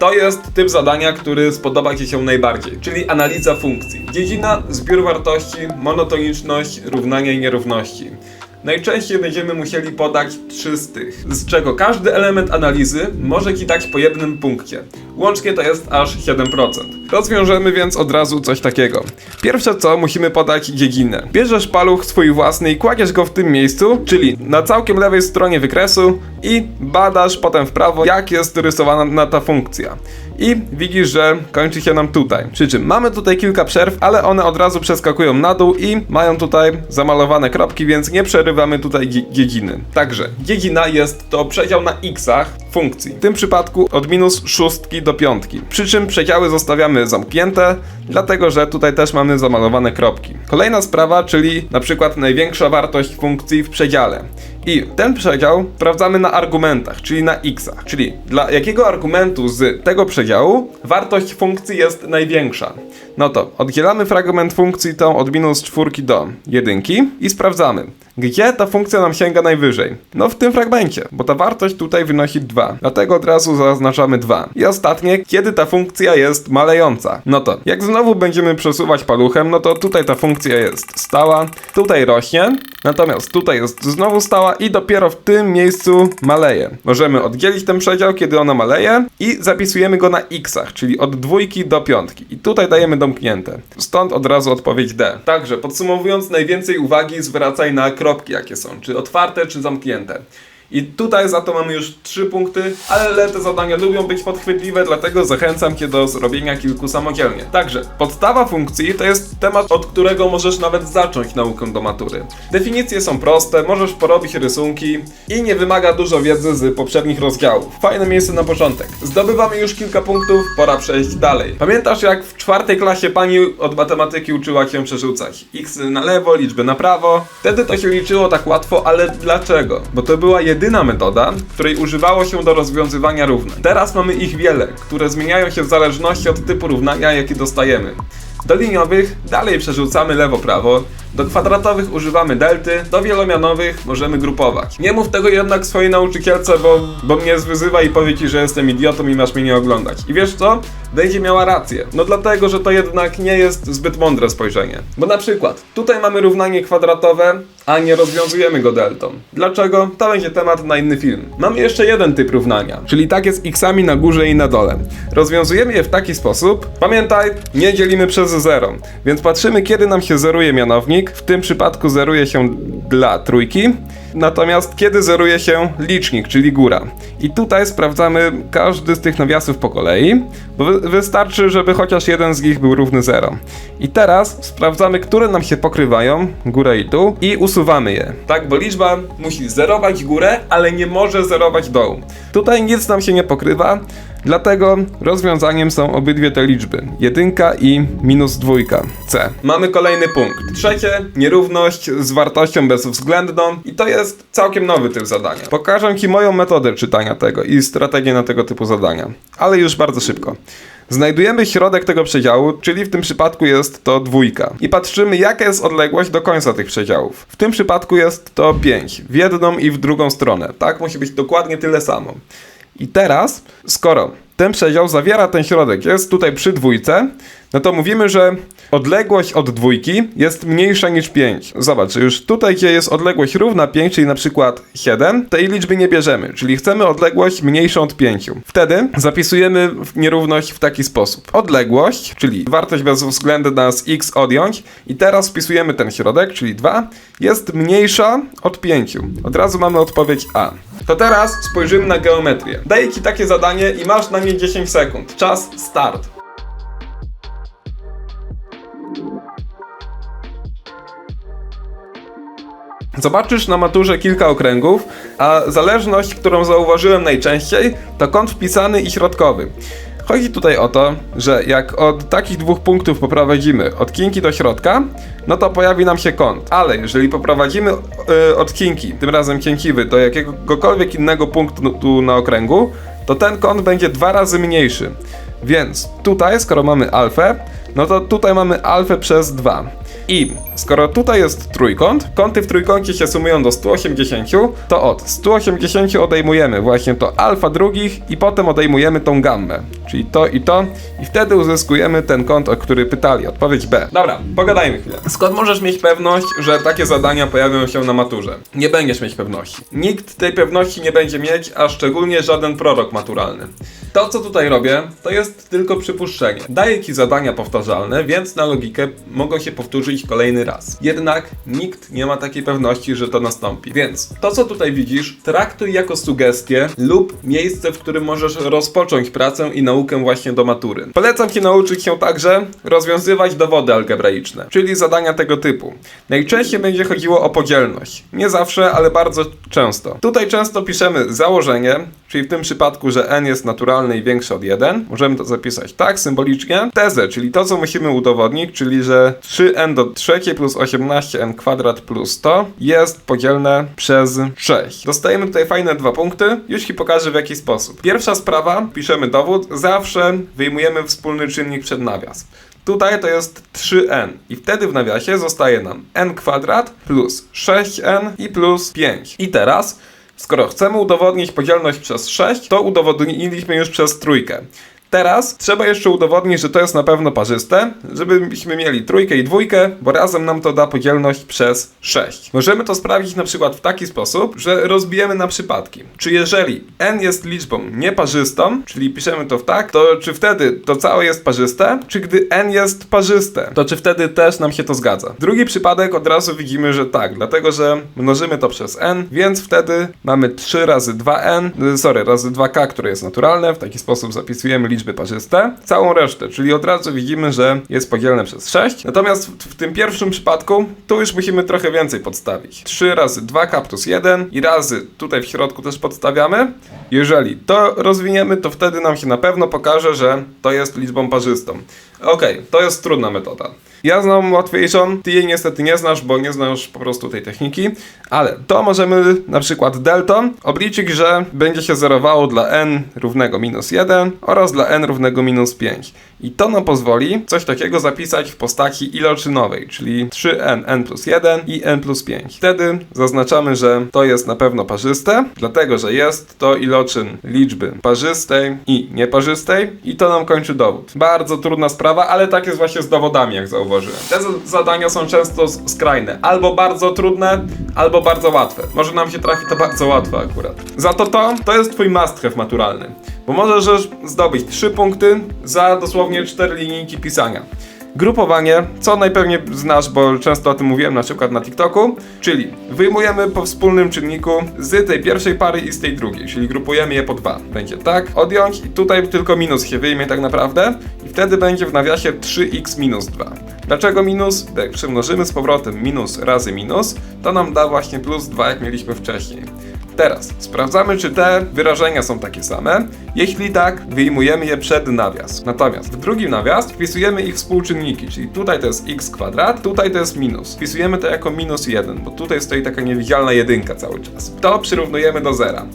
To jest typ zadania, który spodoba Ci się najbardziej, czyli analiza funkcji. Dziedzina, zbiór wartości, monotoniczność, równania i nierówności. Najczęściej będziemy musieli podać trzy z tych, z czego każdy element analizy może Ci dać po jednym punkcie. Łącznie to jest aż 7%. Rozwiążemy więc od razu coś takiego. Pierwsze co, musimy podać dziedzinę. Bierzesz paluch swój własny i kładziesz go w tym miejscu, czyli na całkiem lewej stronie wykresu i badasz potem w prawo, jak jest rysowana na ta funkcja. I widzisz, że kończy się nam tutaj. Przy czym mamy tutaj kilka przerw, ale one od razu przeskakują na dół i mają tutaj zamalowane kropki, więc nie przerywamy tutaj dzie- dziedziny. Także dziedzina jest to przedział na xach funkcji. W tym przypadku od minus szóstki do piątki. Przy czym przedziały zostawiamy zamknięte, dlatego że tutaj też mamy zamalowane kropki. Kolejna sprawa, czyli na przykład największa wartość funkcji w przedziale. I ten przedział sprawdzamy na argumentach, czyli na xach. Czyli dla jakiego argumentu z tego przedziału wartość funkcji jest największa. No to oddzielamy fragment funkcji tą od minus czwórki do jedynki i sprawdzamy, gdzie ta funkcja nam sięga najwyżej. No w tym fragmencie, bo ta wartość tutaj wynosi 2. Dlatego od razu zaznaczamy 2. I ostatnie, kiedy ta funkcja jest malejąca. No to jak znowu będziemy przesuwać paluchem, no to tutaj ta funkcja jest stała, tutaj rośnie, natomiast tutaj jest znowu stała i dopiero w tym miejscu maleje. Możemy oddzielić ten przedział, kiedy ona maleje i zapisujemy go na xach, czyli od dwójki do piątki. I tutaj dajemy domknięte. Stąd od razu odpowiedź D. Także podsumowując, najwięcej uwagi zwracaj na kropki, jakie są, czy otwarte, czy zamknięte. I tutaj za to mamy już 3 punkty, ale te zadania lubią być podchwytliwe, dlatego zachęcam Cię do zrobienia kilku samodzielnie. Także podstawa funkcji to jest temat, od którego możesz nawet zacząć naukę do matury. Definicje są proste, możesz porobić rysunki i nie wymaga dużo wiedzy z poprzednich rozdziałów. Fajne miejsce na początek. Zdobywamy już kilka punktów, pora przejść dalej. Pamiętasz jak w czwartej klasie pani od matematyki uczyła Cię przerzucać? X na lewo, liczby na prawo. Wtedy to się liczyło tak łatwo, ale dlaczego? Bo to była jedyna metoda, której używało się do rozwiązywania równań. Teraz mamy ich wiele, które zmieniają się w zależności od typu równania, jaki dostajemy. Do liniowych dalej przerzucamy lewo-prawo, do kwadratowych używamy delty, do wielomianowych możemy grupować. Nie mów tego jednak swojej nauczycielce, bo, bo mnie zwyzywa i powie ci, że jestem idiotą i masz mnie nie oglądać. I wiesz co? Będzie miała rację. No dlatego, że to jednak nie jest zbyt mądre spojrzenie. Bo na przykład, tutaj mamy równanie kwadratowe, a nie rozwiązujemy go deltą. Dlaczego? To będzie temat na inny film. Mamy jeszcze jeden typ równania, czyli takie z xami na górze i na dole. Rozwiązujemy je w taki sposób, pamiętaj, nie dzielimy przez 0, więc patrzymy kiedy nam się zeruje mianownik, w tym przypadku zeruje się dla trójki, natomiast kiedy zeruje się licznik, czyli góra. I tutaj sprawdzamy każdy z tych nawiasów po kolei, bo wy- wystarczy, żeby chociaż jeden z nich był równy 0. I teraz sprawdzamy, które nam się pokrywają, górę i dół, i usuwamy je. Tak, bo liczba musi zerować górę, ale nie może zerować dołu. Tutaj nic nam się nie pokrywa, dlatego rozwiązaniem są obydwie te liczby. Jedynka i minus dwójka. C. Mamy kolejny punkt. Trzecie, nierówność z wartością bezwzględną i to jest całkiem nowy typ zadania. Pokażę Ci moją metodę czytania tego i strategię na tego typu zadania, ale już bardzo szybko. Znajdujemy środek tego przedziału, czyli w tym przypadku jest to dwójka. I patrzymy, jaka jest odległość do końca tych przedziałów. W tym przypadku jest to 5, w jedną i w drugą stronę. Tak, musi być dokładnie tyle samo. I teraz, skoro ten przedział zawiera ten środek, jest tutaj przy dwójce, no to mówimy, że odległość od dwójki jest mniejsza niż 5. Zobacz, już tutaj, gdzie jest odległość równa 5, czyli na przykład 7, tej liczby nie bierzemy, czyli chcemy odległość mniejszą od 5. Wtedy zapisujemy nierówność w taki sposób. Odległość, czyli wartość bezwzględna z x odjąć i teraz wpisujemy ten środek, czyli 2, jest mniejsza od 5. Od razu mamy odpowiedź A. To teraz spojrzymy na geometrię. Daję Ci takie zadanie i masz na nie 10 sekund. Czas start. Zobaczysz na maturze kilka okręgów, a zależność, którą zauważyłem najczęściej, to kąt wpisany i środkowy. Chodzi tutaj o to, że jak od takich dwóch punktów poprowadzimy od kinki do środka, no to pojawi nam się kąt. Ale jeżeli poprowadzimy e, od kinki, tym razem cięciwy, do jakiegokolwiek innego punktu tu na okręgu, to ten kąt będzie dwa razy mniejszy. Więc tutaj, skoro mamy alfę, no to tutaj mamy alfę przez 2. I skoro tutaj jest trójkąt, kąty w trójkącie się sumują do 180, to od 180 odejmujemy właśnie to alfa drugich i potem odejmujemy tą gammę, czyli to i to i wtedy uzyskujemy ten kąt, o który pytali, odpowiedź B. Dobra, pogadajmy chwilę. Skąd możesz mieć pewność, że takie zadania pojawią się na maturze? Nie będziesz mieć pewności. Nikt tej pewności nie będzie mieć, a szczególnie żaden prorok maturalny. To, co tutaj robię, to jest tylko przypuszczenie. Daję ci zadania powtarzalne, więc na logikę mogą się powtórzyć kolejny raz. Jednak nikt nie ma takiej pewności, że to nastąpi. Więc to, co tutaj widzisz, traktuj jako sugestię lub miejsce, w którym możesz rozpocząć pracę i naukę właśnie do matury. Polecam ci nauczyć się także rozwiązywać dowody algebraiczne, czyli zadania tego typu. Najczęściej będzie chodziło o podzielność. Nie zawsze, ale bardzo często. Tutaj często piszemy założenie, czyli w tym przypadku, że n jest naturalny i większy od 1. Możemy to zapisać tak symbolicznie. Tezę, czyli to, co musimy udowodnić, czyli że 3n do trzeciej plus 18n kwadrat plus 100 jest podzielne przez 6. Dostajemy tutaj fajne dwa punkty. Już ci pokażę w jaki sposób. Pierwsza sprawa, piszemy dowód, zawsze wyjmujemy wspólny czynnik przed nawias. Tutaj to jest 3n i wtedy w nawiasie zostaje nam n kwadrat plus 6n i plus 5. I teraz, skoro chcemy udowodnić podzielność przez 6, to udowodniliśmy już przez trójkę. Teraz trzeba jeszcze udowodnić, że to jest na pewno parzyste, żebyśmy mieli trójkę i dwójkę, bo razem nam to da podzielność przez 6. Możemy to sprawdzić na przykład w taki sposób, że rozbijemy na przypadki. Czy jeżeli n jest liczbą nieparzystą, czyli piszemy to w tak, to czy wtedy to całe jest parzyste, czy gdy n jest parzyste, to czy wtedy też nam się to zgadza. Drugi przypadek od razu widzimy, że tak, dlatego że mnożymy to przez n, więc wtedy mamy 3 razy 2n, y, sorry, razy 2k, które jest naturalne, w taki sposób zapisujemy liczby parzyste, całą resztę, czyli od razu widzimy, że jest podzielne przez 6. Natomiast w, w tym pierwszym przypadku, tu już musimy trochę więcej podstawić. 3 razy 2k plus 1 i razy tutaj w środku też podstawiamy. Jeżeli to rozwiniemy, to wtedy nam się na pewno pokaże, że to jest liczbą parzystą. Okej, to jest trudna metoda. Ja znam łatwiejszą, ty jej niestety nie znasz, bo nie znasz po prostu tej techniki, ale to możemy na przykład deltą obliczyć, że będzie się zerowało dla n równego minus 1 oraz dla n równego minus 5. I to nam pozwoli coś takiego zapisać w postaci iloczynowej, czyli 3n, n plus 1 i n plus 5. Wtedy zaznaczamy, że to jest na pewno parzyste, dlatego że jest to iloczyn liczby parzystej i nieparzystej i to nam kończy dowód. Bardzo trudna sprawa, ale tak jest właśnie z dowodami, jak zauważyłem. Te zadania są często skrajne, albo bardzo trudne, albo bardzo łatwe. Może nam się trafi to bardzo łatwe akurat. Za to to, to jest twój must have maturalny, bo możesz zdobyć 3 punkty za dosłownie 4 linijki pisania. Grupowanie, co najpewniej znasz, bo często o tym mówiłem na przykład na TikToku, czyli wyjmujemy po wspólnym czynniku z tej pierwszej pary i z tej drugiej, czyli grupujemy je po dwa. Będzie tak, odjąć i tutaj tylko minus się wyjmie tak naprawdę wtedy będzie w nawiasie 3x minus 2. Dlaczego minus? Bo Jak przemnożymy z powrotem minus razy minus, to nam da właśnie plus 2 jak mieliśmy wcześniej. Teraz sprawdzamy, czy te wyrażenia są takie same. Jeśli tak, wyjmujemy je przed nawias. Natomiast w drugim nawias wpisujemy ich współczynniki, czyli tutaj to jest x kwadrat, tutaj to jest minus. Wpisujemy to jako minus 1, bo tutaj stoi taka niewidzialna jedynka cały czas. To przyrównujemy do zera.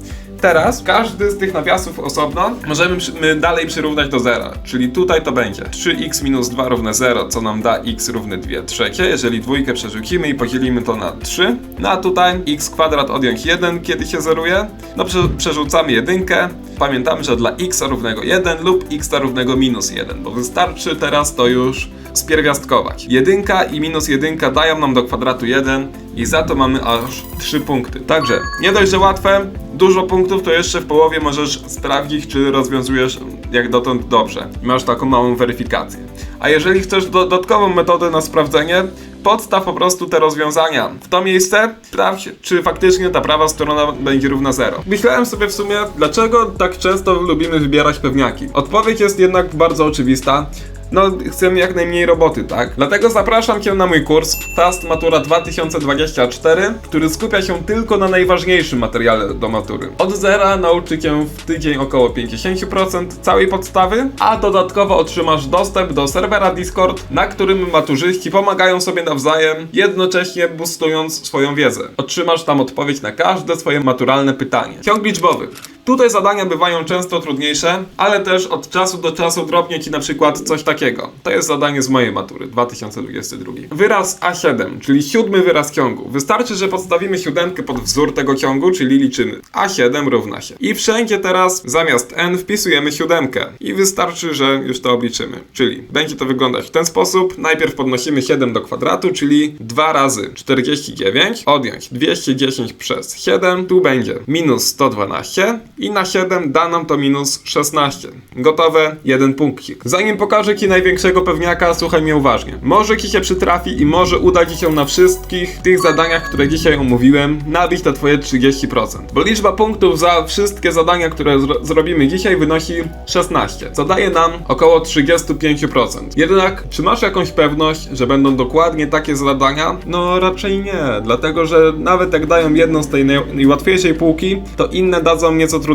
Teraz każdy z tych nawiasów osobno możemy przy, dalej przyrównać do zera, czyli tutaj to będzie 3x minus 2 równe 0, co nam da x równy 2 trzecie, jeżeli dwójkę przerzucimy i podzielimy to na 3. No a tutaj x kwadrat odjąć 1, kiedy się zeruje, no prze, przerzucamy jedynkę, pamiętamy, że dla x równego 1 lub x równego minus 1, bo wystarczy teraz to już spierwiastkować. Jedynka i minus jedynka dają nam do kwadratu 1 i za to mamy aż 3 punkty. Także nie dość, że łatwe, dużo punktów, to jeszcze w połowie możesz sprawdzić, czy rozwiązujesz jak dotąd dobrze. Masz taką małą weryfikację. A jeżeli chcesz do- dodatkową metodę na sprawdzenie, podstaw po prostu te rozwiązania w to miejsce, sprawdź, czy faktycznie ta prawa strona będzie równa 0. Myślałem sobie w sumie, dlaczego tak często lubimy wybierać pewniaki. Odpowiedź jest jednak bardzo oczywista. No, chcemy jak najmniej roboty, tak? Dlatego zapraszam Cię na mój kurs Fast Matura 2024, który skupia się tylko na najważniejszym materiale do matury. Od zera nauczy Cię w tydzień około 50% całej podstawy, a dodatkowo otrzymasz dostęp do serwera Discord, na którym maturzyści pomagają sobie nawzajem, jednocześnie boostując swoją wiedzę. Otrzymasz tam odpowiedź na każde swoje maturalne pytanie. Ciąg liczbowy. Tutaj zadania bywają często trudniejsze, ale też od czasu do czasu drobnie ci na przykład coś takiego. To jest zadanie z mojej matury 2022. Wyraz A7, czyli siódmy wyraz ciągu. Wystarczy, że podstawimy siódemkę pod wzór tego ciągu, czyli liczymy A7 równa się. I wszędzie teraz zamiast n wpisujemy siódemkę. I wystarczy, że już to obliczymy. Czyli będzie to wyglądać w ten sposób. Najpierw podnosimy 7 do kwadratu, czyli 2 razy 49, odjąć 210 przez 7, tu będzie minus 112 i na 7 da nam to minus 16. Gotowe, jeden punkcik. Zanim pokażę Ci największego pewniaka, słuchaj mnie uważnie. Może Ci się przytrafi i może uda Ci się na wszystkich tych zadaniach, które dzisiaj omówiłem, nabić te Twoje 30%. Bo liczba punktów za wszystkie zadania, które zro zrobimy dzisiaj wynosi 16, co daje nam około 35%. Jednak, czy masz jakąś pewność, że będą dokładnie takie zadania? No raczej nie, dlatego że nawet jak dają jedną z tej naj najłatwiejszej półki, to inne dadzą nieco trudniejsze,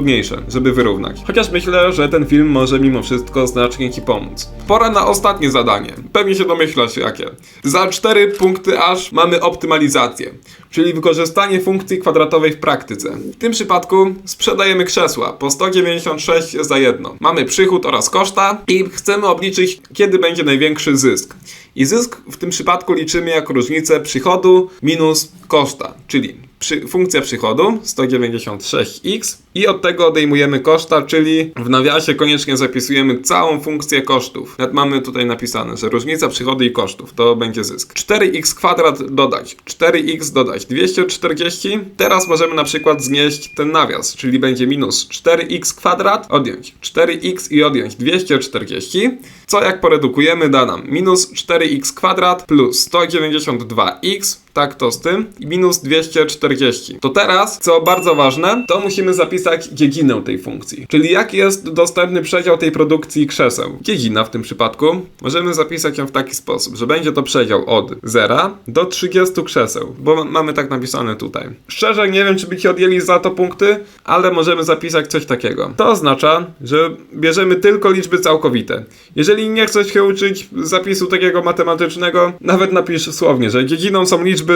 żeby wyrównać. Chociaż myślę, że ten film może mimo wszystko znacznie Ci pomóc. Pora na ostatnie zadanie. Pewnie się domyślasz jakie. Za 4 punkty aż mamy optymalizację, czyli wykorzystanie funkcji kwadratowej w praktyce. W tym przypadku sprzedajemy krzesła po 196 za jedno. Mamy przychód oraz koszta i chcemy obliczyć, kiedy będzie największy zysk. I zysk w tym przypadku liczymy jako różnicę przychodu minus koszta, czyli przy, funkcja przychodu 196x i od tego odejmujemy koszta, czyli w nawiasie koniecznie zapisujemy całą funkcję kosztów. Nawet mamy tutaj napisane, że różnica przychodu i kosztów to będzie zysk. 4x kwadrat dodać, 4x dodać 240. Teraz możemy na przykład znieść ten nawias, czyli będzie minus 4x kwadrat, odjąć 4x i odjąć 240, co jak poredukujemy da nam minus 4x kwadrat plus 192x, tak to z tym, i minus 240. To teraz, co bardzo ważne, to musimy zapisać dziedzinę tej funkcji. Czyli jaki jest dostępny przedział tej produkcji krzeseł. Dziedzina w tym przypadku możemy zapisać ją w taki sposób, że będzie to przedział od 0 do 30 krzeseł, bo ma- mamy tak napisane tutaj. Szczerze nie wiem, czy by ci odjęli za to punkty, ale możemy zapisać coś takiego. To oznacza, że bierzemy tylko liczby całkowite. Jeżeli nie chcesz się uczyć zapisu takiego matematycznego, nawet napisz słownie, że dziedziną są liczby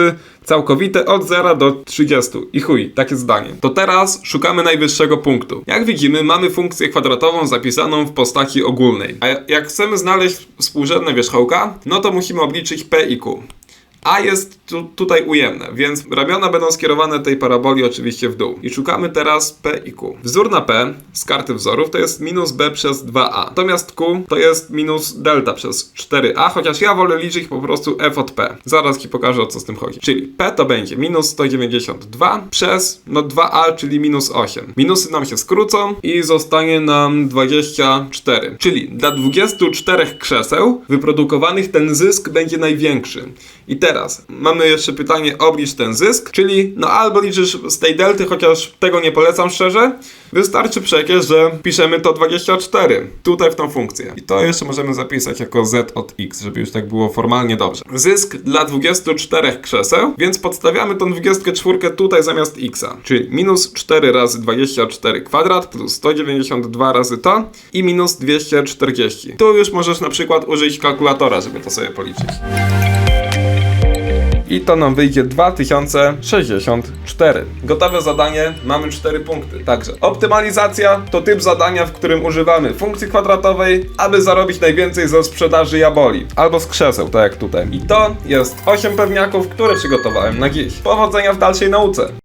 całkowite od 0 do 30. I chuj, takie zdanie. To teraz szukamy najwyższego punktu. Jak widzimy, mamy funkcję kwadratową zapisaną w postaci ogólnej. A jak chcemy znaleźć współrzędne wierzchołka, no to musimy obliczyć p i q. A jest tu, tutaj ujemne, więc ramiona będą skierowane tej paraboli oczywiście w dół. I szukamy teraz P i Q. Wzór na P z karty wzorów to jest minus B przez 2A. Natomiast Q to jest minus delta przez 4A, chociaż ja wolę liczyć po prostu F od P. Zaraz Ci pokażę o co z tym chodzi. Czyli P to będzie minus 192 przez no 2A, czyli minus 8. Minusy nam się skrócą i zostanie nam 24. Czyli dla 24 krzeseł wyprodukowanych ten zysk będzie największy. I teraz mamy jeszcze pytanie, oblicz ten zysk, czyli no albo liczysz z tej delty, chociaż tego nie polecam szczerze, wystarczy przecież, że piszemy to 24 tutaj w tą funkcję. I to jeszcze możemy zapisać jako z od x, żeby już tak było formalnie dobrze. Zysk dla 24 krzeseł, więc podstawiamy tą 24 tutaj zamiast x, czyli minus 4 razy 24 kwadrat plus 192 razy to i minus 240. Tu już możesz na przykład użyć kalkulatora, żeby to sobie policzyć i to nam wyjdzie 2064. Gotowe zadanie, mamy 4 punkty. Także optymalizacja to typ zadania, w którym używamy funkcji kwadratowej, aby zarobić najwięcej ze sprzedaży jaboli albo z krzeseł, tak jak tutaj. I to jest 8 pewniaków, które przygotowałem na dziś. Powodzenia w dalszej nauce.